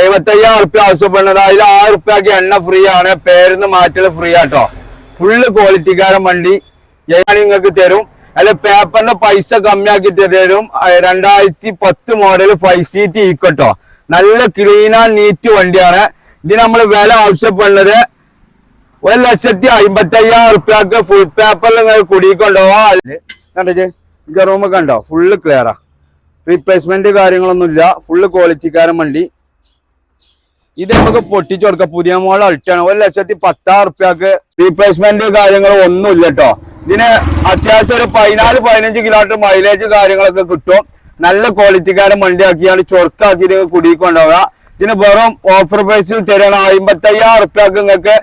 എഴുപത്തയ്യായിരം ഉറുപ്പ്യ ആവശ്യപ്പെടുന്നത്. അതിൽ ആയിരം ഉറുപ്പ്യക്ക് എണ്ണ ഫ്രീ ആണ്. പേരുന്ന് മാറ്റൽ ഫ്രീ ആട്ടോ. ഫുള്ള് ക്വാളിറ്റിക്കാരൻ വണ്ടി ഞാൻ നിങ്ങൾക്ക് തരും. അല്ല പേപ്പറിന്റെ പൈസ കമ്മിയാക്കി തരും. രണ്ടായിരത്തി പത്ത് മോഡൽ ഫൈവ് സീറ്റ് ഈക്കട്ടോ നല്ല ക്ലീൻ ആൻഡ് നീറ്റ് വണ്ടിയാണ്. ഇതിന് നമ്മൾ വില ആവശ്യപ്പെടുന്നത് ഒരു ലക്ഷത്തി അമ്പത്തി അയ്യായിരം ഉറുപ്പ്യക്ക് ഫുൾ പേപ്പറിൽ നിങ്ങൾ കുടിക്കൊണ്ടുപോവാ കണ്ടേ ഉണ്ടോ ഫുള്ള് ക്ലിയറാ റീപ്ലേസ്മെന്റ് കാര്യങ്ങളൊന്നുമില്ല. ഫുള്ള് ക്വാളിറ്റിക്കാരൻ വണ്ടി. ഇത് നമുക്ക് പൊട്ടിച്ചു കൊടുക്കാം. പുതിയ മോഡൽ അൾട്ടാണ് ഒരു ലക്ഷത്തി പത്താറ് റുപ്യക്ക് റീപ്ലേസ്മെന്റ് കാര്യങ്ങൾ ഒന്നുമില്ല കേട്ടോ ഇതിന് അത്യാവശ്യം ഒരു പതിനാല് പതിനഞ്ച് കിലോമീറ്റർ മൈലേജ് കാര്യങ്ങളൊക്കെ കിട്ടും. നല്ല ക്വാളിറ്റിക്കാരൻ വണ്ടിയാക്കിയാണ് ചൊറുക്കാക്കി കുടിക്കൊണ്ടുപോവുക ഇതിന് വെറും ഓഫർ പ്രൈസിൽ തരണം. അമ്പത്തി അയ്യായിരം റുപ്യക്ക് നിങ്ങൾക്ക്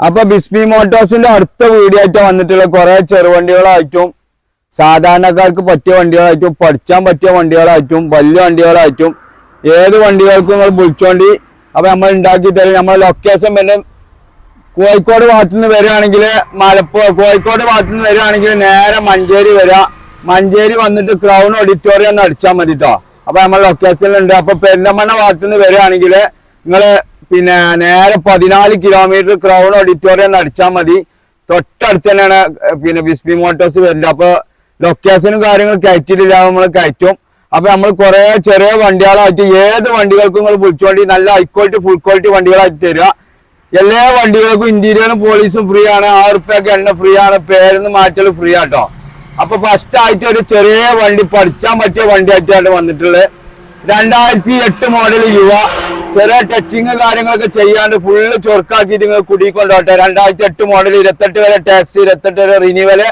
അപ്പൊ ബിസ്മി മോട്ടോഴ്സിന്റെ അടുത്ത വീഡിയോ ആയിട്ട് വന്നിട്ടുള്ള കുറെ ചെറുവണ്ടികളായിട്ടും സാധാരണക്കാർക്ക് പറ്റിയ വണ്ടികളായിട്ടും പഠിച്ചാൻ പറ്റിയ വണ്ടികളായിട്ടും വലിയ വണ്ടികളായിട്ടും ഏത് വണ്ടികൾക്കും നിങ്ങൾ വിളിച്ചോണ്ടി അപ്പൊ നമ്മൾ ഉണ്ടാക്കി തരും. നമ്മളെ ലൊക്കേഷൻ പിന്നെ കോഴിക്കോട് ഭാഗത്തു നിന്ന് വരികയാണെങ്കിൽ മലപ്പുറ കോഴിക്കോട് ഭാഗത്തു നിന്ന് വരികയാണെങ്കിൽ നേരെ മഞ്ചേരി വരിക. മഞ്ചേരി വന്നിട്ട് ക്രൗൺ ഓഡിറ്റോറിയം ഒന്ന് അടിച്ചാൽ മതി കേട്ടോ അപ്പൊ നമ്മൾ ലൊക്കേഷനിലുണ്ട് അപ്പൊ പെരിന്തമണ്ണ ഭാഗത്തു നിന്ന് വരികയാണെങ്കിൽ നിങ്ങൾ പിന്നെ നേരെ പതിനാല് കിലോമീറ്റർ ക്രൗൺ ഓഡിറ്റോറിയം ഒന്ന് അടിച്ചാൽ മതി. തൊട്ടടുത്ത് തന്നെയാണ് പിന്നെ ബിസ്ബി മോട്ടോഴ്സ് വരുന്നത്. അപ്പൊ ലൊക്കേഷനും കാര്യങ്ങളും കയറ്റിയിട്ടില്ല നമ്മൾ കയറ്റും. അപ്പൊ നമ്മൾ കുറെ ചെറിയ വണ്ടികളായിട്ട് ഏത് വണ്ടികൾക്കും നിങ്ങൾ വിളിച്ചുകൊണ്ട് നല്ല ഹൈ ക്വാളിറ്റി ഫുൾ ക്വാളിറ്റി വണ്ടികളായിട്ട് തരിക. എല്ലാ വണ്ടികൾക്കും ഇന്റീരിയറും പോലീസും ഫ്രീ ആണ്. ആറ് റുപ്യൊക്കെ എണ്ണ ഫ്രീ ആണ്. പേരുന്ന് മാറ്റൽ ഫ്രീ ആട്ടോ. അപ്പൊ ഫസ്റ്റ് ആയിട്ട് ഒരു ചെറിയ വണ്ടി പഠിച്ചാൻ പറ്റിയ വണ്ടി ആയിട്ടാണ് വന്നിട്ടുള്ളത്. രണ്ടായിരത്തി എട്ട് മോഡൽ യുവ. ചെറിയ ടച്ചിങ് കാര്യങ്ങളൊക്കെ ചെയ്യാണ്ട് ഫുള്ള് ചൊറുക്കാക്കിയിട്ട് നിങ്ങൾ കുടിക്കൊണ്ടോട്ടെ രണ്ടായിരത്തി എട്ട് മോഡൽ ഇരുപത്തെട്ട് വരെ ടാക്സി ഇരുപത്തെട്ട് വരെ റിന്യൂവൽ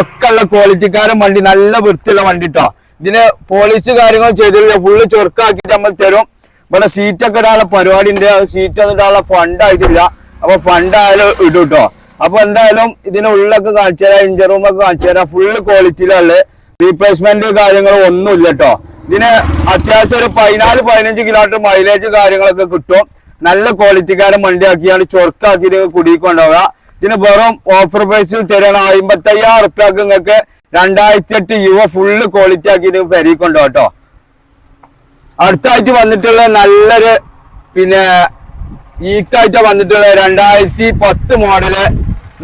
ഒക്കെ ഉള്ള ക്വാളിറ്റിക്കാരൻ വണ്ടി നല്ല വൃത്തിയുള്ള വണ്ടി കേട്ടോ ഇതിന് പോളിസ് കാര്യങ്ങൾ ചെയ്തില്ല ഫുള്ള് ചൊറുക്കാക്കിയിട്ട് നമ്മൾ തരും. ഇവിടെ സീറ്റൊക്കെ ഇടാനുള്ള പരിപാടി ഉണ്ട് സീറ്റ് ഒന്നും ഇടാനുള്ള ഫണ്ട് ആയിട്ടില്ല. അപ്പൊ ഫണ്ട് ആയാലും ഇടും കേട്ടോ അപ്പൊ എന്തായാലും ഇതിന് ഉള്ളൊക്കെ കാണിച്ചു തരാം. ഇഞ്ചർ റൂം ഒക്കെ കാണിച്ചു തരാം. ഫുള്ള് ക്വാളിറ്റിയിലുള്ള റീപ്ലേസ്മെന്റ് കാര്യങ്ങൾ ഒന്നുമില്ല കേട്ടോ ഇതിന് അത്യാവശ്യം ഒരു പതിനാല് പതിനഞ്ച് കിലോമീറ്റർ മൈലേജ് കാര്യങ്ങളൊക്കെ കിട്ടും. നല്ല ക്വാളിറ്റിക്കാരൻ വണ്ടിയാക്കിയാണ് ചൊറുക്കാക്കി കുടിക്കൊണ്ടുപോവുക ഇതിന് വെറും ഓഫർ പ്രൈസിൽ തരണം അമ്പത്തി അയ്യായിരം ഉറുപ്പ്യക്ക് നിങ്ങൾക്ക്. രണ്ടായിരത്തി എട്ട് യുവ ഫുള്ള് ക്വാളിറ്റി ആക്കി പെരിക്കൊണ്ടോ കേട്ടോ അടുത്തായിട്ട് വന്നിട്ടുള്ള നല്ലൊരു പിന്നെ ഈക്കായിട്ട് വന്നിട്ടുള്ള രണ്ടായിരത്തി പത്ത് മോഡൽ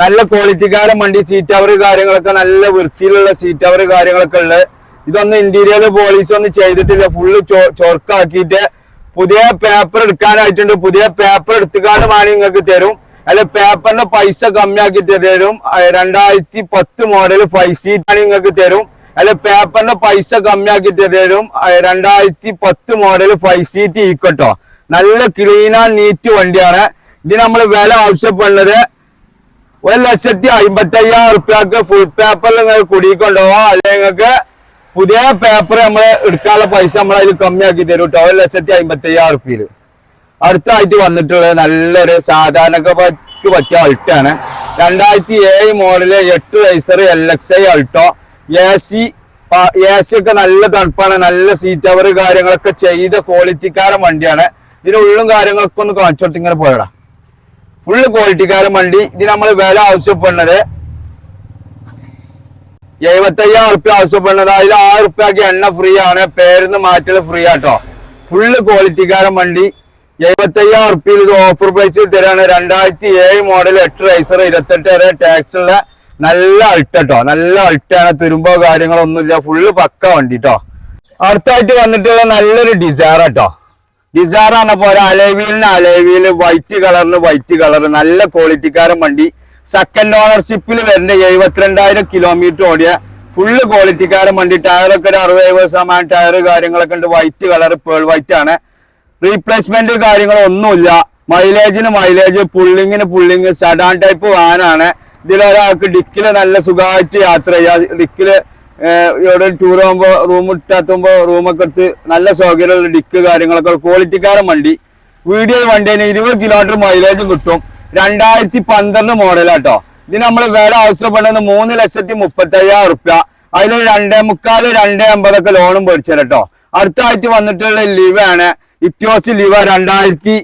നല്ല ക്വാളിറ്റിക്കാരൻ വണ്ടി സീറ്റ് അവർ കാര്യങ്ങളൊക്കെ നല്ല വൃത്തിയിലുള്ള സീറ്റ് അവർ കാര്യങ്ങളൊക്കെ ഉള്ളത് ഇതൊന്നും ഇന്റീരിയർ പോളീസ് ഒന്നും ചെയ്തിട്ടില്ല. ഫുള്ള് ചൊർക്കാക്കിയിട്ട് പുതിയ പേപ്പർ എടുക്കാനായിട്ടുണ്ട്. പുതിയ പേപ്പർ എടുത്തുകാണ്ട് നിങ്ങൾക്ക് തരും. അല്ല പേപ്പറിന്റെ പൈസ കമ്മിയാക്കി തരും. രണ്ടായിരത്തി പത്ത് മോഡൽ ഫൈവ് സീറ്റ് ആണ് നിങ്ങൾക്ക് തരും. അല്ല പേപ്പറിന്റെ പൈസ കമ്മിയാക്കി തരും. രണ്ടായിരത്തി പത്ത് മോഡൽ ഫൈവ് സീറ്റ് ഈക്കട്ടോ നല്ല ക്ലീൻ ആൻഡ് നീറ്റ് വണ്ടിയാണ്. ഇതിന് നമ്മൾ വില ആവശ്യപ്പെടുന്നത് ഒരു ലക്ഷത്തി അമ്പത്തി അയ്യായിരം റുപ്യക്ക് ഫുൾ പേപ്പറിൽ നിങ്ങൾ കുടിക്കൊണ്ടുപോവാ അല്ലെങ്കിൽ നിങ്ങൾക്ക് പുതിയ പേപ്പർ നമ്മൾ എടുക്കാനുള്ള പൈസ നമ്മൾ അതിൽ കമ്മിയാക്കി തരും കേട്ടോ. ഒരു ലക്ഷത്തി അമ്പത്തി അയ്യായിരം റുപ്യയിൽ അടുത്തായിട്ട് വന്നിട്ടുള്ളത് നല്ലൊരു സാധാരണക്ക് പറ്റിയ അൾട്ടാണ്. രണ്ടായിരത്തി ഏഴ് മോഡൽ എട്ട് വയസ്സർ L X I Alto. A C A C ഒക്കെ നല്ല തണുപ്പാണ് നല്ല സീറ്റ് അവർ കാര്യങ്ങളൊക്കെ ചെയ്ത ക്വാളിറ്റിക്കാരൻ വണ്ടിയാണ്. ഇതിന് ഉള്ളും കാര്യങ്ങളൊക്കെ ഒന്ന് കാണിച്ചു കൊടുത്ത് ഇങ്ങനെ പോയടാ. ഫുള്ള് ക്വാളിറ്റിക്കാരൻ വണ്ടി. ഇതിന് നമ്മൾ വില ആവശ്യപ്പെടുന്നത് എഴുപത്തയ്യായിരം റുപ്യ ആവശ്യപ്പെടുന്നത്. അതിൽ ആയിരം ഉറുപ്പ്യക്ക് എണ്ണ ഫ്രീ ആണ്. പേരുന്ന് മാറ്റൽ ഫ്രീ ആട്ടോ. ഫുള്ള് ക്വാളിറ്റിക്കാരൻ വണ്ടി. എഴുപത്തയ്യായിരം ഉറുപ്പിയിൽ ഇത് ഓഫർ പ്രൈസിൽ തരാണ്. രണ്ടായിരത്തി ഏഴ് മോഡൽ എട്ട് റൈസർ ഇരുപത്തെട്ട് വരെ ടാക്സ് ഉള്ള നല്ല അൾട്ടോ നല്ല അൾട്ടാണ് തുരുമ്പോ കാര്യങ്ങളൊന്നുമില്ല. ഫുള്ള് പക്ക വണ്ടി ട്ടോ. അടുത്തായിട്ട് വന്നിട്ടുള്ള നല്ലൊരു ഡിസയർ കേട്ടോ ഡിസയർ ആണ് ഒരു അലേവീലിന് അലേവീൽ വൈറ്റ് കളറിന് വൈറ്റ് കളർ നല്ല ക്വാളിറ്റിക്കാരൻ വണ്ടി. സെക്കൻഡ് ഓണർഷിപ്പിൽ വരുന്ന എഴുപത്തിരണ്ടായിരം കിലോമീറ്റർ ഓടിയ ഫുള്ള് ക്വാളിറ്റിക്കാരൻ വണ്ടി. ടയറൊക്കെ ഒരു അറുപത് ദിവസമായ ടയർ കാര്യങ്ങളൊക്കെ ഉണ്ട്. വൈറ്റ് കളർ പേൾ വൈറ്റ് ആണ്. റീപ്ലേസ്മെന്റ് കാര്യങ്ങളൊന്നുമില്ല. മൈലേജിന് മൈലേജ് പുള്ളിങ്ങിന് പുള്ളിങ് സഡാൻ ടൈപ്പ് വാനാണ്. ഇതിലൊരാൾക്ക് ഡിക്കിൽ നല്ല സുഖമായിട്ട് യാത്ര ചെയ്യാം. ഡിക്കിൽ ഇവിടെ ടൂർ പോകുമ്പോ റൂം ഇട്ടാത്തുമ്പോ റൂമൊക്കെ എടുത്ത് നല്ല സൗകര്യമുള്ള ഡിക്ക് കാര്യങ്ങളൊക്കെ ക്വാളിറ്റിക്കാരൻ വണ്ടി. വീഡിയോ വണ്ടിന് ഇരുപത് കിലോമീറ്റർ മൈലേജും കിട്ടും. രണ്ടായിരത്തി പന്ത്രണ്ട് മോഡലാട്ടോ ഇതിന് നമ്മൾ വില ആവശ്യപ്പെടുന്നത് മൂന്ന് ലക്ഷത്തി മുപ്പത്തി അയ്യായിരം റുപ്യ അതിൽ രണ്ടേ മുക്കാൽ രണ്ടേ അമ്പതൊക്കെ ലോണും പൊടിച്ചു കേട്ടോ അടുത്തായിട്ട് വന്നിട്ടുള്ള ലിവാണ് ഇറ്റോസ് ലിവ രണ്ടായിരത്തി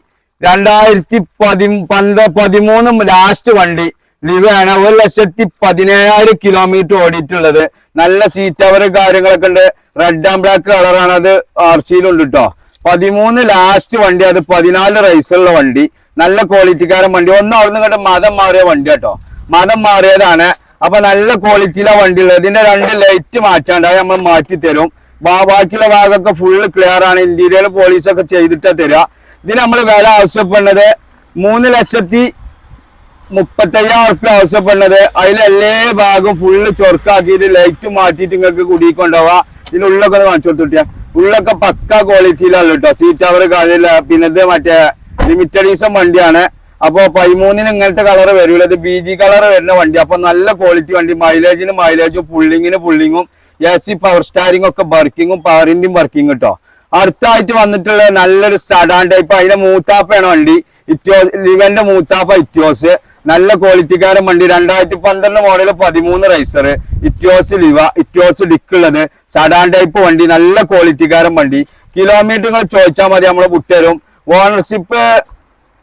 രണ്ടായിരത്തി പതി പന്ത പതിമൂന്ന് ലാസ്റ്റ് വണ്ടി. ലിവയാണ് ഒരു ലക്ഷത്തി പതിനേഴായിരം കിലോമീറ്റർ ഓടിയിട്ടുള്ളത്. നല്ല സീറ്റ് അവർ കാര്യങ്ങളൊക്കെ ഉണ്ട്. റെഡ് ആൻഡ് ബ്ലാക്ക് കളറാണ് അത് ആർ സിയിലുണ്ട് കേട്ടോ പതിമൂന്ന് ലാസ്റ്റ് വണ്ടി. അത് പതിനാല് റൈസുള്ള വണ്ടി. നല്ല ക്വാളിറ്റിക്കാരൻ വണ്ടി. ഒന്നും അവിടുന്ന് കണ്ട് മതം മാറിയ വണ്ടി കേട്ടോ മതം മാറിയതാണ്. അപ്പൊ നല്ല ക്വാളിറ്റിയിലെ വണ്ടി ഉള്ളത്. ഇതിന്റെ രണ്ട് ലൈറ്റ് മാറ്റാണ്ട് അത് നമ്മൾ മാറ്റി തരും ബാക്കിയുള്ള ഭാഗമൊക്കെ ഫുള്ള് ക്ലിയർ ആണ്. ഇന്റീരിയർ പോലീസൊക്കെ ചെയ്തിട്ടാ തരിക ഇതിന് നമ്മൾ വില ആവശ്യപ്പെടുന്നത് മൂന്ന് ലക്ഷത്തി മുപ്പത്തയ്യായിരം ഉറുപ്പ്യ ആവശ്യപ്പെടുന്നത്. അതിൽ ഭാഗം ഫുള്ള് ചൊർക്കാക്കിയിട്ട് ലൈറ്റ് മാറ്റിയിട്ട് നിങ്ങൾക്ക് കുടിക്കൊണ്ടുപോവാ ഇതിനുള്ളൊക്കെ ഒന്ന് കാണിച്ചു കൊടുത്തിട്ടിയ ഉള്ളൊക്കെ പക്ക ക്വാളിറ്റിയിലാണ് കേട്ടോ. സീറ്റ് അവർ കാര്യമില്ല. പിന്നെ ഇത് മറ്റേ ലിമിറ്റഡ് ഈസം വണ്ടിയാണ്. അപ്പോൾ പതിമൂന്നിന് ഇങ്ങനത്തെ കളർ വരില്ല ഇത് ബി ജി കളർ വരുന്ന വണ്ടി. അപ്പോൾ നല്ല ക്വാളിറ്റി വണ്ടി. മൈലേജിന് മൈലേജും പുള്ളിങ്ങിന് പുള്ളിങ്ങും എ പവർ സ്റ്റാരിങ് ഒക്കെ വർക്കിങ്ങും പവറിന്റെയും വർക്കിംഗ് കേട്ടോ അടുത്തായിട്ട് വന്നിട്ടുള്ള നല്ലൊരു സഡാൻ ടൈപ്പ് അതിന്റെ മൂത്താപ്പയാണ് വണ്ടി. ഇറ്റോസ് ലിവന്റെ മൂത്താപ്പ ഇറ്റോസ് നല്ല ക്വാളിറ്റിക്കാരൻ വണ്ടി. രണ്ടായിരത്തി പന്ത്രണ്ട് മോഡൽ പതിമൂന്ന് റൈസർ ഇറ്റോസ് ലിവ ഇറ്റോസ് ഡിക്ക് ഉള്ളത്. സഡാൻ ടൈപ്പ് വണ്ടി. നല്ല ക്വാളിറ്റിക്കാരൻ വണ്ടി. കിലോമീറ്ററുകൾ ചോദിച്ചാൽ മതി. നമ്മൾ വിട്ടുതരും ഓണർഷിപ്പ്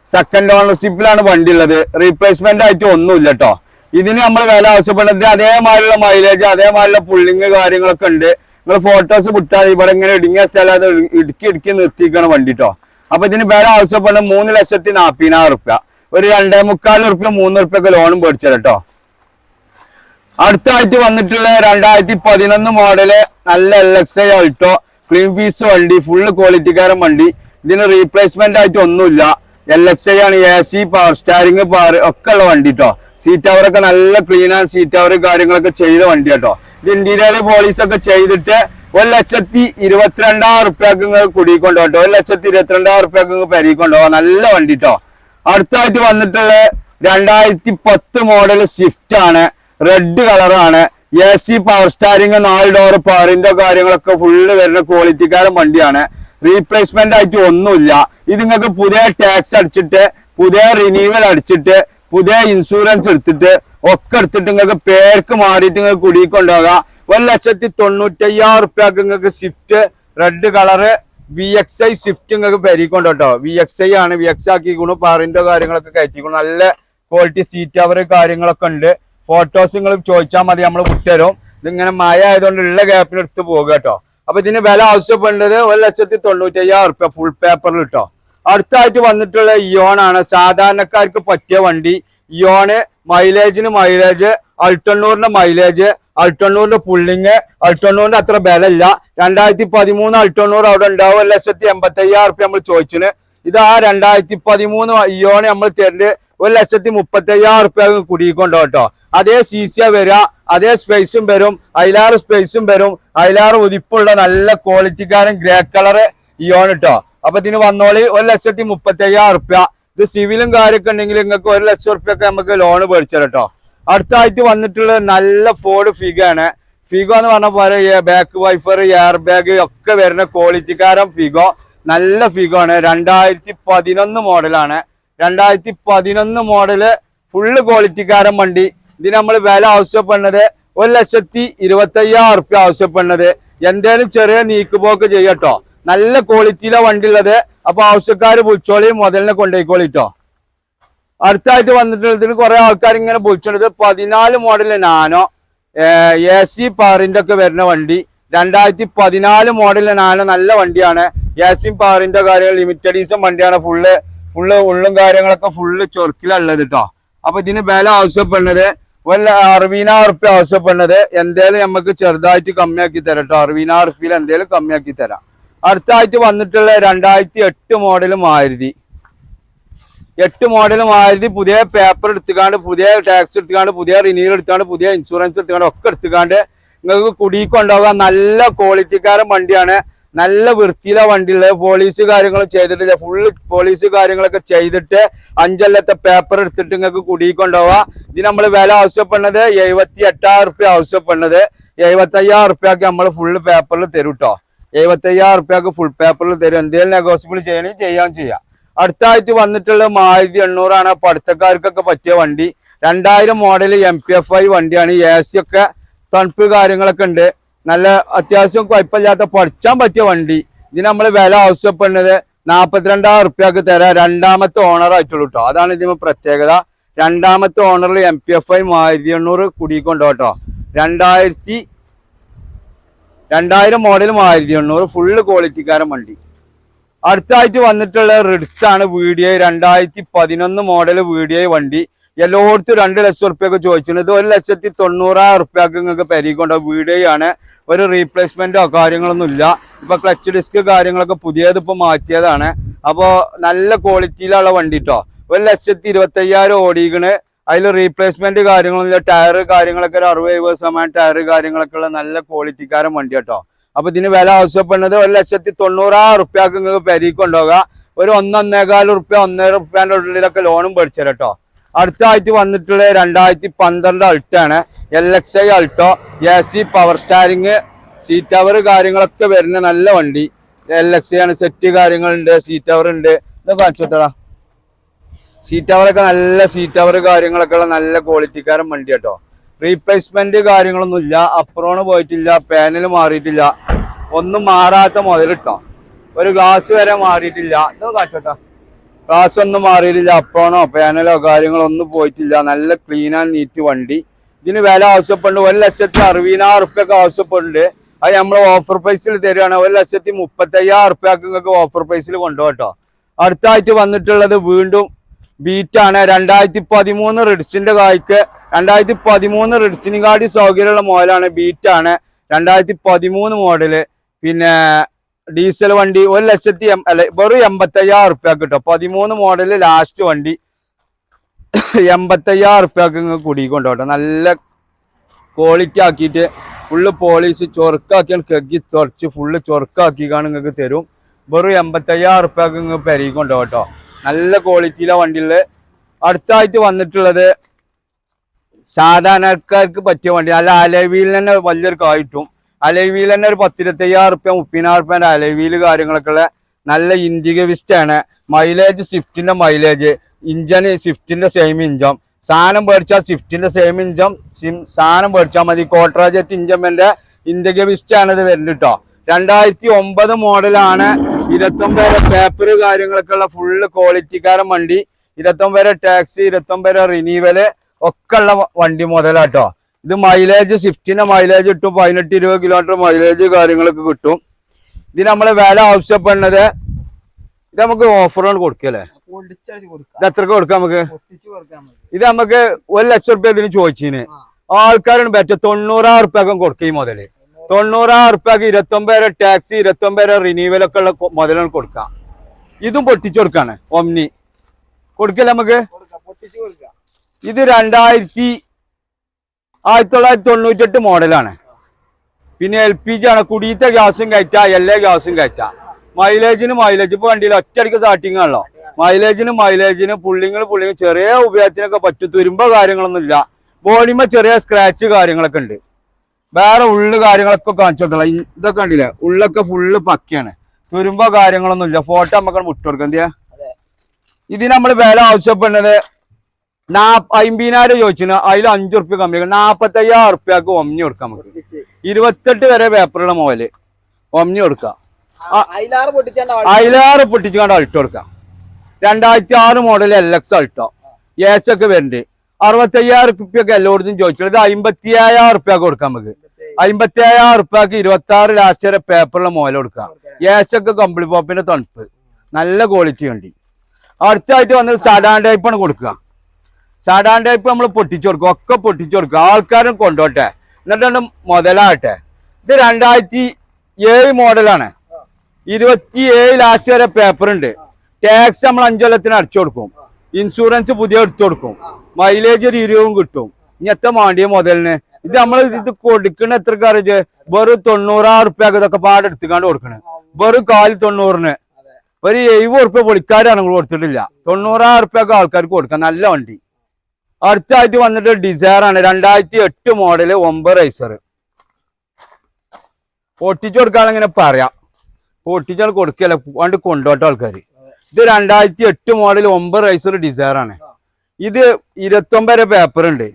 സെക്കൻഡ് ഓണർഷിപ്പിലാണ് വണ്ടി ഉള്ളത്. റീപ്ലേസ്മെന്റ് ആയിട്ട് ഒന്നുമില്ല കേട്ടോ ഇതിന് നമ്മൾ വില ആവശ്യപ്പെടുന്നത് അതേമാതിരിയുള്ള മൈലേജ് അതേമാതിരിയുള്ള പുള്ളിങ് കാര്യങ്ങളൊക്കെ ഉണ്ട്. നിങ്ങൾ ഫോട്ടോസ് വിട്ടാൽ ഇവിടെ ഇങ്ങനെ ഇടുങ്ങിയ സ്ഥലം അത് ഇടുക്കി ഇടുക്കി നിർത്തിക്കണം വണ്ടി കേട്ടോ അപ്പൊ ഇതിന് വില ആവശ്യപ്പെടുന്നത് മൂന്ന് ലക്ഷത്തി നാപ്പതിനായിരം റുപ്യ. ഒരു രണ്ടേ മുക്കാൽ റുപ്യ മൂന്ന് റുപ്യ ഒക്കെ ലോണും മേടിച്ചത് കേട്ടോ അടുത്തായിട്ട് വന്നിട്ടുള്ള രണ്ടായിരത്തി പതിനൊന്ന് മോഡൽ നല്ല L X I Alto clean piece വണ്ടി ഫുള്ള് ക്വാളിറ്റിക്കാരൻ വണ്ടി. ഇതിന് റീപ്ലേസ്മെന്റ് ആയിട്ട് ഒന്നുമില്ല. എൽ എക്സ് ഐ ആണ് A C power steering power ഒക്കെ ഉള്ള വണ്ടി കേട്ടോ സീറ്റ് അവറൊക്കെ നല്ല ക്ലീൻ ആണ് സീറ്റ് അവർ കാര്യങ്ങളൊക്കെ ചെയ്ത വണ്ടി കേട്ടോ ഇത് ഇന്റീരിയർ പോളീസ് ഒക്കെ ചെയ്തിട്ട് ഒരു ലക്ഷത്തി ഇരുപത്തിരണ്ടായിരം റുപ്യക്ക് കുടിക്കൊണ്ടോ കേട്ടോ ഒരു ലക്ഷത്തി ഇരുപത്തിരണ്ടായിരം റുപ്യക്ക് പെരിക്കൊണ്ടോ നല്ല വണ്ടി കേട്ടോ അടുത്തായിട്ട് വന്നിട്ടുള്ള രണ്ടായിരത്തി പത്ത് മോഡൽ സ്വിഫ്റ്റ് ആണ്. റെഡ് കളറാണ് എ സി പവർ സ്റ്റാരിങ് നാല് ഡോർ പവറിന്റെ കാര്യങ്ങളൊക്കെ ഫുള്ള് വരുന്ന ക്വാളിറ്റിക്കാരൻ വണ്ടിയാണ്. റീപ്ലേസ്മെന്റ് ആയിട്ട് ഒന്നുമില്ല. ഇത് നിങ്ങൾക്ക് പുതിയ ടാക്സ് അടിച്ചിട്ട് പുതിയ റിന്യൂവൽ അടിച്ചിട്ട് പുതിയ ഇൻഷുറൻസ് എടുത്തിട്ട് ഒക്കെ എടുത്തിട്ട് നിങ്ങൾക്ക് പേർക്ക് മാറിയിട്ട് നിങ്ങൾക്ക് കുടിക്കൊണ്ടുപോകാം ഒരു ലക്ഷത്തി തൊണ്ണൂറ്റയ്യായിരം റുപ്യക്ക് നിങ്ങൾക്ക് Swift red colour V X I Swift നിങ്ങൾക്ക് പെരിക്കൊണ്ട് കേട്ടോ. വി എക്സ് ഐ ആണ് വി എക്സ് ആക്കിക്കണു പാറിന്റെ കാര്യങ്ങളൊക്കെ കയറ്റിക്കണു നല്ല ക്വാളിറ്റി സീറ്റ് അവർ കാര്യങ്ങളൊക്കെ ഉണ്ട്. ഫോട്ടോസ് നിങ്ങൾ ചോദിച്ചാൽ മതി നമ്മൾ വിട്ടുതരും. ഇതിങ്ങനെ മഴ ആയതുകൊണ്ട് ഉള്ള ഗ്യാപ്പിനെടുത്ത് പോകുക കേട്ടോ. അപ്പൊ ഇതിന് വില ആവശ്യപ്പെടേണ്ടത് ഒരു ലക്ഷത്തി തൊണ്ണൂറ്റി അയ്യായിരം റുപ്യ ഫുൾ പേപ്പറിൽ കിട്ടോ അടുത്തായിട്ട് വന്നിട്ടുള്ള ഇയോൺ ആണ്. സാധാരണക്കാർക്ക് പറ്റിയ വണ്ടി. ഇയോണ് മൈലേജിന് മൈലേജ് അൾട്ടണ്ണൂറിന്റെ മൈലേജ് അൾട്ടണ്ണൂറിന്റെ പുള്ളിങ് അൾട്ടണ്ണൂറിന്റെ അത്ര ബലമില്ല രണ്ടായിരത്തി പതിമൂന്ന് അൾട്ടണ്ണൂർ അവിടെ ഉണ്ടാവും. ഒരു ലക്ഷത്തി എൺപത്തി അയ്യായിരം റുപ്യ നമ്മൾ ചോദിച്ചിന്. ഇത് ആ രണ്ടായിരത്തി പതിമൂന്ന് ഇയോണ് നമ്മൾ തരുന്നത് ഒരു ലക്ഷത്തി മുപ്പത്തി അയ്യായിരം റുപ്യ കുടിക്കൊണ്ടോ കേട്ടോ അതേ സി സി വരിക അതേ സ്പേസും വരും അയിലാറ് സ്പേസും വരും അയിലാറ് ഉതിപ്പുള്ള നല്ല ക്വാളിറ്റിക്കാരൻ ഗ്രേ കളറ് ഇയോൺ കേട്ടോ അപ്പൊ ഇതിന് വന്നോളി ഒരു ലക്ഷത്തി മുപ്പത്തി അയ്യായിരം റുപ്യ ഇത് സിവിലും കാര്യമൊക്കെ ഉണ്ടെങ്കിൽ നിങ്ങൾക്ക് ഒരു ലക്ഷം റുപ്യ ഒക്കെ നമുക്ക് ലോണ് പേടിച്ചു കേട്ടോ അടുത്തായിട്ട് വന്നിട്ടുള്ള നല്ല ഫോർഡ് ഫിഗ ആണ്. ഫിഗോ എന്ന് പറഞ്ഞ പോലെ ബാക്ക് വൈഫർ എയർ ബാഗ് ഒക്കെ വരുന്ന ക്വാളിറ്റിക്കാരൻ ഫിഗോ നല്ല ഫിഗോ ആണ്. രണ്ടായിരത്തി പതിനൊന്ന് മോഡലാണ് രണ്ടായിരത്തി പതിനൊന്ന് മോഡൽ ഫുള്ള് ക്വാളിറ്റിക്കാരൻ വണ്ടി. ഇതിന് നമ്മൾ വില ആവശ്യപ്പെടുന്നത് ഒരു ലക്ഷത്തി ഇരുപത്തി അയ്യായിരം റുപ്യ ആവശ്യപ്പെടുന്നത്. എന്തേലും ചെറിയ നീക്കുപോക്ക് ചെയ്യട്ടോ നല്ല ക്വാളിറ്റിയിലെ വണ്ടി ഉള്ളത്. അപ്പൊ ആവശ്യക്കാർ വിളിച്ചോളി മുതലിനെ കൊണ്ടുപോയിക്കോളിട്ടോ അടുത്തായിട്ട് വന്നിട്ടുള്ളതിന് കുറെ ആൾക്കാർ ഇങ്ങനെ വിളിച്ചിട്ടുണ്ട്. പതിനാല് മോഡൽ നാനോ എ സി പവറിന്റെ ഒക്കെ വരുന്ന വണ്ടി. രണ്ടായിരത്തി പതിനാല് മോഡൽ നാനോ നല്ല വണ്ടിയാണ്. എ സി പവറിന്റെ കാര്യങ്ങൾ ലിമിറ്റഡ് ഈസം വണ്ടിയാണ് ഫുള്ള് ഫുള്ള് ഉള്ളും കാര്യങ്ങളൊക്കെ ഫുള്ള് ചൊറുക്കിലുള്ളത് കേട്ടോ അപ്പൊ ഇതിന് വില ആവശ്യപ്പെടുന്നത് വല്ല അറുപതിനായിരം റുപ്യ ആവശ്യപ്പെടുന്നത് എന്തേലും നമുക്ക് ചെറുതായിട്ട് കമ്മിയാക്കി തരാം കേട്ടോ അറുപതിനായിരം റുപ്യയിൽ എന്തേലും കമ്മിയാക്കി തരാം. അടുത്തായിട്ട് വന്നിട്ടുള്ള രണ്ടായിരത്തി എട്ട് മോഡൽ മാരുതി എട്ട് മോഡൽ മാരുതി പുതിയ പേപ്പർ എടുത്തുകാണ്ട് പുതിയ ടാക്സ് എടുത്തുകാണ്ട് പുതിയ റിന്യൂവൽ എടുത്തുകാണ്ട് പുതിയ ഇൻഷുറൻസ് എടുത്തുകാണ്ട് ഒക്കെ എടുത്തുകാണ്ട് നിങ്ങൾക്ക് കുടിക്കൊണ്ടാകാൻ നല്ല ക്വാളിറ്റിക്കാരൻ വണ്ടിയാണ്. നല്ല വൃത്തിയിലെ വണ്ടിയുള്ളത് പോലീസ് കാര്യങ്ങൾ ചെയ്തിട്ട് ഫുള്ള് പോലീസ് കാര്യങ്ങളൊക്കെ ചെയ്തിട്ട് അഞ്ചല്ലത്തെ പേപ്പർ എടുത്തിട്ട് നിങ്ങൾക്ക് കുടിക്കൊണ്ടുപോവാ ഇത് നമ്മൾ വില ആവശ്യപ്പെടുന്നത് എഴുപത്തി എട്ടായിരം റുപ്യ ആവശ്യപ്പെടുന്നത്. എഴുപത്തി അയ്യായിരം റുപ്യക്ക് നമ്മൾ ഫുള്ള് പേപ്പറിൽ തരും കേട്ടോ എഴുപത്തി അയ്യായിരം റുപ്യക്ക് ഫുൾ പേപ്പറിൽ തരും. എന്തെങ്കിലും നെഗോസിബിൾ ചെയ്യണമെങ്കിൽ ചെയ്യാൻ ചെയ്യാം. അടുത്തായിട്ട് വന്നിട്ടുള്ള മാരുതി എണ്ണൂറാണ്. പഠിത്തക്കാർക്കൊക്കെ പറ്റിയ വണ്ടി. രണ്ടായിരം model M P F I വണ്ടിയാണ്. എ സി ഒക്കെ തണുപ്പ് കാര്യങ്ങളൊക്കെ ഉണ്ട്. നല്ല അത്യാവശ്യം കുഴപ്പമില്ലാത്ത പഠിച്ചാൻ പറ്റിയ വണ്ടി. ഇതിന് നമ്മൾ വില ആവശ്യപ്പെടുന്നത് നാൽപ്പത്തിരണ്ടായിരം ഉറുപ്പ്യക്ക് തരാം. രണ്ടാമത്തെ ഓണർ ആയിട്ടുള്ളൂ കേട്ടോ അതാണ് ഇതിന് പ്രത്യേകത. രണ്ടാമത്തെ ഓണറിൽ എം പി എഫ് ഐ ആയിരത്തി എണ്ണൂറ് കുടിക്കൊണ്ടോ കേട്ടോ രണ്ടായിരത്തി രണ്ടായിരം മോഡൽ ആയിരത്തി എണ്ണൂറ് ഫുള്ള് ക്വാളിറ്റിക്കാരൻ വണ്ടി. അടുത്തായിട്ട് വന്നിട്ടുള്ള റിഡ്സ് ആണ് വീഡിയോ രണ്ടായിരത്തി പതിനൊന്ന് മോഡൽ വീഡിയോ വണ്ടി. എല്ലായിടത്തും രണ്ട് ലക്ഷം റുപ്യൊക്കെ ചോദിച്ചിട്ടുണ്ട്. ഇത് ഒരു ലക്ഷത്തി തൊണ്ണൂറായിരം ഉറുപ്പ്യക്ക് നിങ്ങൾക്ക് പെരിക്കൊണ്ട വീഡിയോ ആണ്. ഒരു റീപ്ലേസ്മെന്റോ കാര്യങ്ങളൊന്നും ഇല്ല. ഇപ്പൊ ക്ലച്ച് ഡിസ്ക് കാര്യങ്ങളൊക്കെ പുതിയത് ഇപ്പൊ മാറ്റിയതാണ്. അപ്പോ നല്ല ക്വാളിറ്റിയിലുള്ള വണ്ടി കേട്ടോ ഒരു ലക്ഷത്തി ഇരുപത്തി അയ്യായിരം ഓടിക്കണ് അതിൽ റീപ്ലേസ്മെന്റ് കാര്യങ്ങളൊന്നുമില്ല ടയർ കാര്യങ്ങളൊക്കെ ഒരു അറുപത് എഴുപത് ശതമാനം ടയർ കാര്യങ്ങളൊക്കെ ഉള്ള നല്ല ക്വാളിറ്റിക്കാരൻ വണ്ടി കേട്ടോ അപ്പൊ ഇതിന് വില ആവശ്യപ്പെടുന്നത് ഒരു ലക്ഷത്തി തൊണ്ണൂറായിരം റുപ്യക്ക് നിങ്ങൾക്ക് പെരിക്ക് ഒരു ഒന്നൊന്നേകാൽ റുപ്യ ഒന്നര റുപ്യന്റെ ഉള്ളിലൊക്കെ ലോണും പഠിച്ചു കേട്ടോ അടുത്തായിട്ട് വന്നിട്ടുള്ള രണ്ടായിരത്തി പന്ത്രണ്ട് അൾട്ടാണ് L X I Alto A C power steering seat tower കാര്യങ്ങളൊക്കെ വരുന്ന നല്ല വണ്ടി. എൽ എക്സ് ആണ് സെറ്റ് കാര്യങ്ങളുണ്ട് സീറ്റ് ടവർ ഉണ്ട്. ഇതൊക്കെ കാണിച്ചോത്തടാ സീറ്റ് ടവറൊക്കെ നല്ല സീറ്റ് ടവർ കാര്യങ്ങളൊക്കെ ഉള്ള നല്ല ക്വാളിറ്റിക്കാരൻ വണ്ടി കേട്ടോ. റീപ്ലേസ്മെന്റ് കാര്യങ്ങളൊന്നും ഇല്ല. അപ്രോണ് പോയിട്ടില്ല പാനൽ മാറിയിട്ടില്ല. ഒന്നും മാറാത്ത മുതലിട്ടോ ഒരു ഗ്ലാസ് വരെ മാറിയിട്ടില്ല. ഇതൊക്കെ കാച്ചോട്ടാ ഗ്ലാസ് ഒന്നും മാറിയിട്ടില്ല. അപ്പണോ പാനലോ കാര്യങ്ങളോ ഒന്നും പോയിട്ടില്ല. നല്ല ക്ലീൻ ആൻഡ് നീറ്റ് വണ്ടി. ഇതിന് വില ആവശ്യപ്പെടുന്നുണ്ട് ഒരു ലക്ഷത്തി അറുപതിനായിരം റുപ്യൊക്കെ ആവശ്യപ്പെടുന്നുണ്ട്. അത് നമ്മൾ ഓഫർ പ്രൈസിൽ തരികയാണ് ഒരു ലക്ഷത്തി മുപ്പത്തി അയ്യായിരം റുപ്യക്ക് നിങ്ങൾക്ക് ഓഫർ പ്രൈസിൽ കൊണ്ടുപോട്ടോ അടുത്തായിട്ട് വന്നിട്ടുള്ളത് വീണ്ടും ബീറ്റാണ് രണ്ടായിരത്തി പതിമൂന്ന് റിഡ്സിന്റെ കായ്ക്ക്. രണ്ടായിരത്തി പതിമൂന്ന് റിഡ്സിനും കാട്ടി സൗകര്യമുള്ള മോഡലാണ് ബീറ്റാണ് രണ്ടായിരത്തി പതിമൂന്ന് മോഡൽ പിന്നെ ഡീസൽ വണ്ടി ഒരു ലക്ഷത്തി അല്ല വെറും എൺപത്തി അയ്യായിരം റുപ്യ കിട്ടും. പതിമൂന്ന് മോഡൽ ലാസ്റ്റ് വണ്ടി എൺപത്തി അയ്യായിരം റുപ്യക്ക് നിങ്ങൾക്ക് കുടിക്കൊണ്ടോട്ടോ നല്ല ക്വാളിറ്റി ആക്കിയിട്ട് ഫുള്ള് പോളീസ് ചൊറുക്കാക്കിയാണ് കെക്കി തുറച്ച് ഫുള്ള് ചൊറുക്കാക്കിക്കാണ് നിങ്ങൾക്ക് തരും. വെറും എൺപത്തി അയ്യായിരം റുപ്യക്ക് ഇങ്ങ് പെരുകൊണ്ടോ കേട്ടോ നല്ല ക്വാളിറ്റിയിലെ വണ്ടികളിൽ അടുത്തായിട്ട് വന്നിട്ടുള്ളത് സാധാരണക്കാർക്ക് പറ്റിയ വണ്ടി. നല്ല അലവിയിൽ തന്നെ വലിയൊരു കായിട്ടും അലവിയിൽ തന്നെ ഒരു പത്തിരുപത്തയ്യായിരം റുപ്യ മുപ്പതിനായിരം റുപ്യന്റെ അലവിയിൽ കാര്യങ്ങളൊക്കെ ഉള്ള നല്ല ഇൻഡിക വിസ്റ്റാണ്. മൈലേജ് സ്വിഫ്റ്റിന്റെ മൈലേജ് ഇഞ്ചന് സ്വിഫ്റ്റിന്റെ സെയിം ഇഞ്ചം സാധനം മേടിച്ചാൽ സ്വിഫ്റ്റിന്റെ സെയിം ഇഞ്ചം സിം സാധനം മേടിച്ചാൽ മതി. കോട്ടറാജറ്റ് ഇഞ്ചമ്മന്റെ ഇൻഡിക വിസ്റ്റാണ് ഇത് വരുന്നത് കേട്ടോ. രണ്ടായിരത്തി ഒമ്പത് മോഡലാണ് ഇരുപത്തൊമ്പത് പേപ്പർ കാര്യങ്ങളൊക്കെ ഉള്ള ഫുള്ള് ക്വാളിറ്റിക്കാരൻ വണ്ടി. ഇരുപത്തൊമ്പത് ടാക്സി ഇരുപത്തൊമ്പത് റിനീവൽ ഒക്കെ ഉള്ള വണ്ടി മുതലാട്ടോ. ഇത് മൈലേജ് സ്വിഫ്റ്റിന്റെ മൈലേജ് കിട്ടും പതിനെട്ട് ഇരുപത് കിലോമീറ്റർ മൈലേജ് കാര്യങ്ങളൊക്കെ കിട്ടും. ഇത് നമ്മളെ വില ആവശ്യപ്പെടുന്നത് ഇത് നമുക്ക് ഓഫറാണ് കൊടുക്കല്ലേ ഇത് എത്രക്ക് കൊടുക്കാം നമുക്ക്? ഇത് നമുക്ക് ഒരു ലക്ഷം റുപ്യ ഇതിന് ചോദിച്ചിന്. ആൾക്കാരാണ് പറ്റും തൊണ്ണൂറായിരം റുപ്യൊക്കെ കൊടുക്കും ഈ മുതൽ. തൊണ്ണൂറായിരം റുപ്യക്ക് ഇരുപത്തൊമ്പത് ടാക്സി ഇരുപത്തൊമ്പത് റിനീവലൊക്കെ ഉള്ള മുതലാണ് കൊടുക്കാം. ഇതും പൊട്ടിച്ചു കൊടുക്കാണ് ഒമ്നി. കൊടുക്കല്ലേ നമുക്ക്? ഇത് രണ്ടായിരത്തി ആയിരത്തി തൊള്ളായിരത്തി തൊണ്ണൂറ്റെട്ട് മോഡലാണ്. പിന്നെ എൽ പി ജി ആണ്. കുടിയത്തെ ഗ്യാസും കയറ്റാം എല്ലാ ഗ്യാസും കയറ്റാം. മൈലേജിന് മൈലേജ് ഇപ്പൊ വണ്ടിയിൽ ഒറ്റയടിക്ക് സ്റ്റാർട്ടിങ് ആണല്ലോ. മൈലേജിന് മൈലേജിന് പുള്ളിങ്ങൾ പുള്ളിങ്ങൾ ചെറിയ ഉപയോഗത്തിനൊക്കെ പറ്റും. തുരുമ്പോ കാര്യങ്ങളൊന്നും ഇല്ല. ബോഡിമ ചെറിയ സ്ക്രാച്ച് കാര്യങ്ങളൊക്കെ ഉണ്ട്. വേറെ ഉള്ളു കാര്യങ്ങളൊക്കെ കാണിച്ചു കൊടുത്തല്ല ഇതൊക്കെ ഉണ്ടല്ലേ ഉള്ളൊക്കെ ഫുള്ള് പക്കയാണ്. തുരുമ്പോ കാര്യങ്ങളൊന്നും ഇല്ല. ഫോട്ടോ നമുക്ക് വിട്ടുകൊടുക്കാം എന്തിയാ? അതെ. ഇതിന് നമ്മൾ വില ആവശ്യപ്പെടുന്നത് അമ്പതിനായിരം ചോദിച്ചു അതിൽ അഞ്ചു റുപ്യ കമ്മി നാപ്പത്തി അയ്യായിരം റുപ്യക്ക് ഒമ്മി കൊടുക്കാം നമുക്ക് ഇരുപത്തെട്ട് വരെ പേപ്പറുടെ മോൽ. ഒമ്മി കൊടുക്കാം. അയിലാറ് അതിലേറെ പൊട്ടിച്ചുകൊണ്ട് അൾട്ടോ? കൊടുക്കാം. രണ്ടായിരത്തി ആറ് model L X Alto. S ഒക്കെ വരുന്നുണ്ട് അറുപത്തി അയ്യായിരം റുപ്യൊക്കെ എല്ലായിടത്തും ചോദിച്ചത് അമ്പത്തി അയ്യായിരം റുപ്യക്ക് കൊടുക്കാം നമുക്ക്. അമ്പത്തി അയ്യായിരം റുപ്യക്ക് ഇരുപത്തി ആറ് ലാസ്റ്റ് വരെ പേപ്പറിലെ മോല കൊടുക്കാം. ഏസ് ഒക്കെ കമ്പിളി പോപ്പിന്റെ തണുപ്പ്. നല്ല ക്വാളിറ്റി ഉണ്ട്. അടുത്തായിട്ട് വന്നത് സഡാൻ ടൈപ്പാണ് കൊടുക്കുക സഡാൻ ഇപ്പൊ നമ്മൾ പൊട്ടിച്ചു കൊടുക്കും ഒക്കെ പൊട്ടിച്ചു കൊടുക്കും. ആൾക്കാരും കൊണ്ടോട്ടെ. എന്നിട്ടാണ് മുതലാകട്ടെ. ഇത് രണ്ടായിരത്തി ഏഴ് മോഡലാണ്. ഇരുപത്തി ഏഴ് ലാസ്റ്റ് വരെ പേപ്പർ ഉണ്ട്. ടാക്സ് നമ്മൾ അഞ്ചൊല്ലത്തിന് അടച്ചു കൊടുക്കും. ഇൻഷുറൻസ് പുതിയ എടുത്തു കൊടുക്കും. മൈലേജ് ഒരു ഇരുപതും കിട്ടും. ഇനി എത്ര മാണ്ടിയ മുതലിന്? ഇത് നമ്മൾ ഇത് കൊടുക്കണ എത്ര കറിച്ച് വെറും തൊണ്ണൂറായിരം റുപ്യക്ക് ഇതൊക്കെ പാടെടുത്തുകാണ്ട് കൊടുക്കണേ. വെറും കാൽ തൊണ്ണൂറിന്. ഒരു എഴുപത് റുപ്യ പൊളിക്കാരാണ് കൊടുത്തിട്ടില്ല. തൊണ്ണൂറായിരം റുപ്യക്ക് ആൾക്കാർക്ക് കൊടുക്കാം. നല്ല വണ്ടി. അടുത്തായിട്ട് വന്നിട്ട് ഡിസയർ ആണ്. രണ്ടായിരത്തി എട്ട് മോഡൽ ഒമ്പത് റൈസർ പൊട്ടിച്ചു കൊടുക്കാനിങ്ങനെ പറയാം. പൊട്ടിച്ചാൽ കൊടുക്കല്ല. പണ്ട് കൊണ്ടോട്ട ആൾക്കാർ ഇത് രണ്ടായിരത്തി എട്ട് മോഡൽ ഒമ്പത് റൈസർ ഡിസയർ ആണ്. ഇത് ഇരുപത്തൊമ്പത് പേപ്പർ ഉണ്ട്.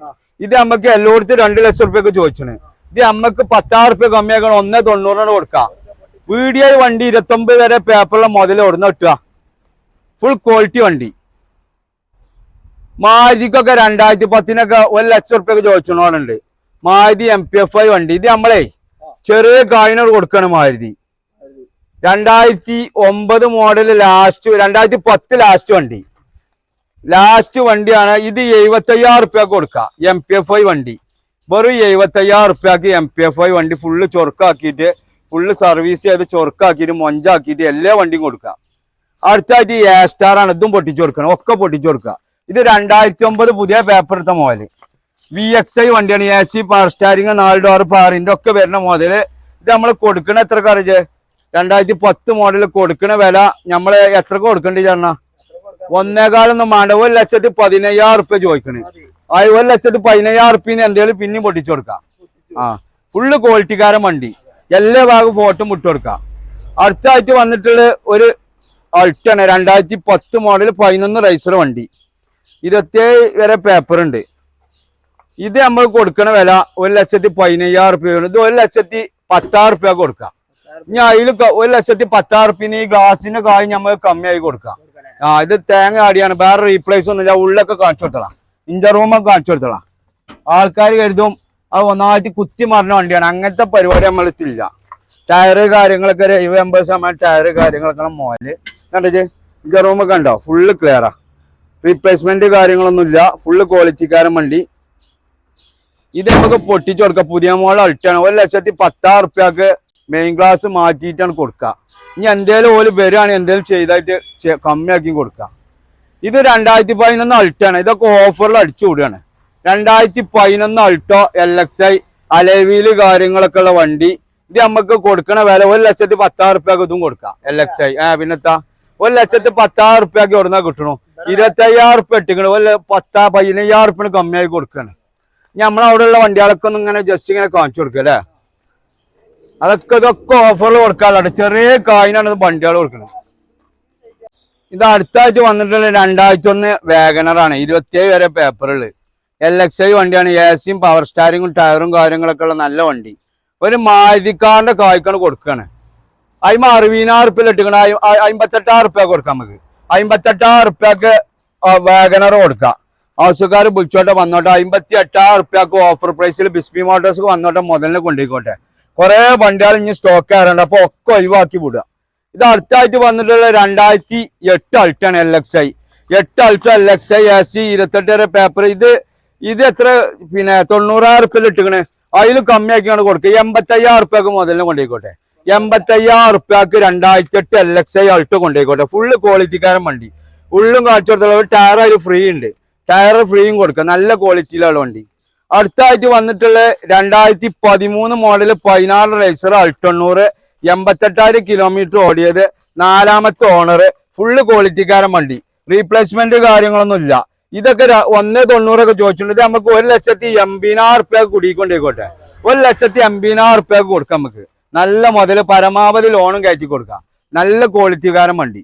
ഇത് നമുക്ക് എല്ലായിടത്തും രണ്ട് ലക്ഷം റുപ്യൊക്കെ ചോദിച്ചാണ് ഇത് നമുക്ക് പത്താറ് റുപ്യ കമ്മിയാക്കണം ഒന്നേ തൊണ്ണൂറിനാണ് കൊടുക്കാം. വീഡിയോ വണ്ടി ഇരുപത്തൊമ്പത് വരെ പേപ്പറിലെ മുതൽ ഓടുന്ന കിട്ടുക? ഫുൾ ക്വാളിറ്റി വണ്ടി. മാരുതിക്കൊക്കെ രണ്ടായിരത്തി പത്തിനൊക്കെ ഒരു ലക്ഷം ഉറുപ്പ്യൊക്കെ ചോദിച്ചോണ്ടുണ്ട് Maruti M P F I വണ്ടി. ഇത് നമ്മളെ ചെറിയ കായിനോട് കൊടുക്കാണ് മാരുതി. രണ്ടായിരത്തി ഒമ്പത് മോഡൽ ലാസ്റ്റ് രണ്ടായിരത്തി പത്ത് ലാസ്റ്റ് വണ്ടി. ലാസ്റ്റ് വണ്ടിയാണ് ഇത് എഴുപത്തയ്യായിരം റുപ്യക്ക് കൊടുക്കുക എം പി എഫ് ഐ വണ്ടി. വെറും എഴുപത്തയ്യായിരം റുപ്യക്ക് എം പി എഫ് ഐ വണ്ടി ഫുള്ള് ചൊറുക്കാക്കിയിട്ട് ഫുള്ള് സർവീസ് ചെയ്ത് ചൊറുക്കാക്കിയിട്ട് മൊഞ്ചാക്കിയിട്ട് എല്ലാ വണ്ടിയും കൊടുക്കുക അടുത്തായിട്ട് ഈ എ സ്റ്റാർ ആണ് ഇതും പൊട്ടിച്ചു കൊടുക്കണം ഒക്കെ പൊട്ടിച്ചു കൊടുക്കുക ഇത് രണ്ടായിരത്തി ഒമ്പത് പുതിയ പേപ്പർ എടുത്ത മോഡൽ വി എക്സ് ഐ വണ്ടിയാണ്. എ സി പവർ സ്റ്റാരിങ് നാല് ഡോർ പാറിന്റെ ഒക്കെ വരുന്ന മോഡൽ ഇത് നമ്മൾ കൊടുക്കണ എത്ര കറിജ് രണ്ടായിരത്തി പത്ത് മോഡൽ കൊടുക്കണ വില നമ്മൾ എത്ര കൊടുക്കണ്ടി ചേർന്ന ഒന്നേകാലൊന്നും വേണ്ട ഒരു ലക്ഷത്തി പതിനയ്യായിരം റുപ്യ ചോദിക്കണേ. ആ ഒരു ലക്ഷത്തി പതിനയ്യായിരം റുപ്യ എന്തെങ്കിലും പിന്നെയും പൊട്ടിച്ചു കൊടുക്കാം. ആ ഫുള്ള് ക്വാളിറ്റിക്കാരൻ വണ്ടി. എല്ലാ ഭാഗവും ഫോട്ടോ മുട്ട് കൊടുക്കാം. അടുത്തായിട്ട് വന്നിട്ടുള്ള ഒരു അൾട്ടാണ് രണ്ടായിരത്തി പത്ത് മോഡൽ പതിനൊന്ന് റൈസർ വണ്ടി. ഇരുപത്തിയേഴ് വരെ പേപ്പർ ഉണ്ട്. ഇത് നമ്മൾ കൊടുക്കണ വില ഒരു ലക്ഷത്തി പതിനയ്യായിരം റുപ്യ ഇത് ഒരു ലക്ഷത്തി പത്താറ് റുപ്യ കൊടുക്കാം. ഇനി അതിൽ ഒരു ലക്ഷത്തി പത്താറ് റുപ്യന് ഈ ഗ്ലാസിന്റെ കായ് നമ്മൾ കമ്മിയായി കൊടുക്കാം. ആ ഇത് തേങ്ങ ആടിയാണ് വേറെ റീപ്ലേസ് ഒന്നുമില്ല ഉള്ളൊക്കെ കാണിച്ചു കൊടുത്തളാം. ഇഞ്ചർ റൂമൊക്കെ കാണിച്ചു കൊടുത്തളാം. ആൾക്കാർ കരുതും അത് ഒന്നായിട്ട് കുത്തി മറിഞ്ഞ വണ്ടിയാണ്. അങ്ങനത്തെ പരിപാടി നമ്മളെത്തില്ല ടയറ് കാര്യങ്ങളൊക്കെ ഒരു എൺപത് ശതമാനം ടയറ് കാര്യങ്ങളൊക്കെ മോൽ കണ്ടേ ഇഞ്ചർ റൂമൊക്കെ ഉണ്ടോ ഫുള്ള് ക്ലിയറാ റീപ്ലേസ്മെന്റ് കാര്യങ്ങളൊന്നുമില്ല. ഫുള്ള് ക്വാളിറ്റിക്കാരൻ വണ്ടി. ഇത് നമുക്ക് പൊട്ടിച്ചു കൊടുക്കാം. പുതിയ മോഡൽ അൾട്ടാണ് ഒരു ലക്ഷത്തി പത്താറ് റുപ്യക്ക് മെയിൻ ഗ്ലാസ് മാറ്റിയിട്ടാണ് കൊടുക്കുക. ഇനി എന്തേലും ഓൽ വരികയാണെങ്കിൽ എന്തേലും ചെയ്തായിട്ട് കമ്മിയാക്കി കൊടുക്കാം ഇത് രണ്ടായിരത്തി പതിനൊന്ന് അൾട്ടാണ് ഇതൊക്കെ ഓഫറിൽ അടിച്ചു വിടുകയാണ്. രണ്ടായിരത്തി പതിനൊന്ന് Alto L X I alloy wheel കാര്യങ്ങളൊക്കെ ഉള്ള വണ്ടി. ഇത് നമുക്ക് കൊടുക്കണ വില ഒരു ലക്ഷത്തി പത്താറ് റുപ്യക്ക് ഇതും കൊടുക്കാം. എൽ എക്സ് ഐ ആ പിന്നെത്താ ഒരു ലക്ഷത്തി പത്താറ് റുപ്യക്ക് എവിടുന്നാ കിട്ടണു? ഇരുപത്തി അയ്യായിരം റുപ്യ ഇട്ടിങ്ങൾ ഒരു പത്താ പതിനയ്യായിരം റുപ്യ കമ്മിയായി കൊടുക്കാണ്. നമ്മളവിടെ ഉള്ള വണ്ടികളൊക്കെ ഒന്ന് ഇങ്ങനെ ജസ്റ്റ് ഇങ്ങനെ കാണിച്ചു കൊടുക്കുക അല്ലേ? അതൊക്കെ ഇതൊക്കെ ഓഫറിൽ കൊടുക്കാറുണ്ട് ചെറിയ കായിനാണ് വണ്ടികൾ കൊടുക്കുന്നത് ഇത് അടുത്തായിട്ട് വന്നിട്ടുള്ള രണ്ടായിരത്തി ഒന്ന് വേഗനറാണ് ഇരുപത്തിയേഴ് വരെ പേപ്പറുകൾ എൽ എക്സ് ഐ വണ്ടിയാണ്. എ സിയും പവർ സ്റ്റാരിങ്ങും ടയറും കാര്യങ്ങളൊക്കെ ഉള്ള നല്ല വണ്ടി. ഒരു മാരുതിക്കാരന്റെ കായ്ക്കാണ് കൊടുക്കുകയാണ് അതിമ അറുപതിനായിരം റുപ്യ ഇട്ടിക്കണ. അമ്പത്തെട്ടായിരം റുപ്യ കൊടുക്കാം നമുക്ക്. അമ്പത്തെട്ടായിരം റുപ്യക്ക് വാഗനർ കൊടുക്കാം. ആവശ്യക്കാർ വിളിച്ചോട്ടെ വന്നോട്ടെ. അമ്പത്തി എട്ടായിരം റുപ്യക്ക് ഓഫർ പ്രൈസിൽ ബിസ്മി മോട്ടോഴ്സ് വന്നോട്ടെ മുതലിന് കൊണ്ടുപോയിക്കോട്ടെ. കുറെ വണ്ടികൾ ഇനി സ്റ്റോക്ക് ആറുണ്ട് അപ്പൊ ഒക്കെ ഒഴിവാക്കി വിടുക. ഇത് അടുത്തായിട്ട് വന്നിട്ടുള്ള രണ്ടായിരത്തി എട്ട് അൾട്ടാണ് എൽ എക്സ് ഐ എട്ട് Alto L X I A C ഇരുപത്തെട്ട് വരെ പേപ്പർ ഇത് ഇത് എത്ര? പിന്നെ തൊണ്ണൂറായിരം റുപ്യയിൽ ഇട്ടിക്കണ്. അതിൽ കമ്മിയാക്കിയാണ് കൊടുക്കുക. എൺപത്തയ്യായിരം റുപ്യക്ക് മുതലിന് കൊണ്ടുപോയിക്കോട്ടെ. എൺപത്തയ്യായിരം ഉറുപ്പ്യക്ക് രണ്ടായിരത്തി എട്ട് എൽ എക്സ് ഐ അൾട്ട് കൊണ്ടുപോയിക്കോട്ടെ ഫുള്ള് ക്വാളിറ്റിക്കാരൻ വണ്ടി. ഉള്ളും ഒരു ടയർ അതിൽ ഫ്രീ ഉണ്ട്. ടയർ ഫ്രീയും കൊടുക്കുക നല്ല ക്വാളിറ്റിയിലുള്ള വണ്ടി. അടുത്തായിട്ട് വന്നിട്ടുള്ള രണ്ടായിരത്തി പതിമൂന്ന് മോഡൽ പതിനാറ് റേസർ അൾട്ടണ്ണൂറ് എൺപത്തെട്ടായിരം കിലോമീറ്റർ ഓടിയത് നാലാമത്തെ ഓണർ ഫുള്ള് ക്വാളിറ്റിക്കാരൻ വണ്ടി. റീപ്ലേസ്മെന്റ് കാര്യങ്ങളൊന്നും ഇല്ല. ഇതൊക്കെ ഒന്ന് തൊണ്ണൂറൊക്കെ ചോദിച്ചിട്ടുണ്ട്. നമുക്ക് ഒരു ലക്ഷത്തി എൺപതിനായിരം റുപ്യ കുടിക്കൊണ്ടേക്കോട്ടെ ഒരു ലക്ഷത്തി എൺപതിനായിരം റുപ്യ കൊടുക്കാം നമുക്ക്. നല്ല മുതൽ പരമാവധി ലോണും കയറ്റി കൊടുക്കാം. നല്ല ക്വാളിറ്റിക്കാരൻ വണ്ടി.